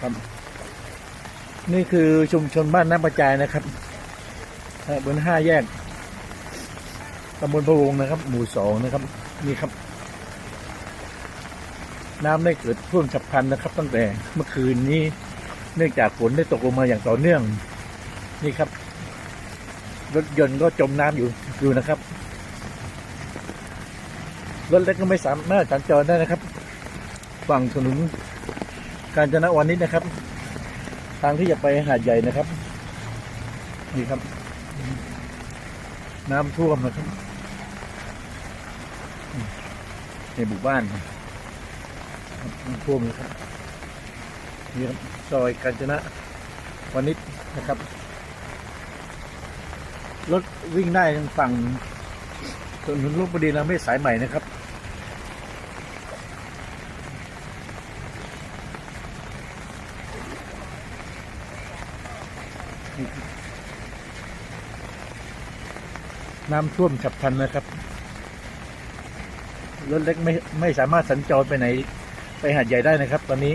ครับ นี่คือชุมชนบ้านน้ำประจายนะครับบนห้าแยกตำบลพะวงนะครับ หมู่สองนะครับ นี่ครับ น้ำได้เกิดท่วมฉับพลันนะครับ ตั้งแต่เมื่อคืนนี้ เนื่องจากฝนได้ตกลงมาอย่างต่อเนื่อง นี่ครับ รถยนต์ก็จมน้ำอยู่อยู่นะครับรถเล็กก็ไม่สามารถสัญจรได้นะครับ ฝั่งถนน กาญจนวานิชนะครับ ทางที่จะไปหาดใหญ่นะครับ นี่ครับ น้ำท่วมนะครับในหมู่บ้านน้ำท่วมนะครับนี่ครับซอยกาญจนวานิชนะครับ รถวิ่งได้ทางฝั่งถนนลบบุรีเราไม่สายใหม่นะครับ น้ำท่วมฉับพลันนะครับ รถเล็กไม่ไม่สามารถสัญจรไปไหน ไปหาดใหญ่ได้นะครับ ตอนนี้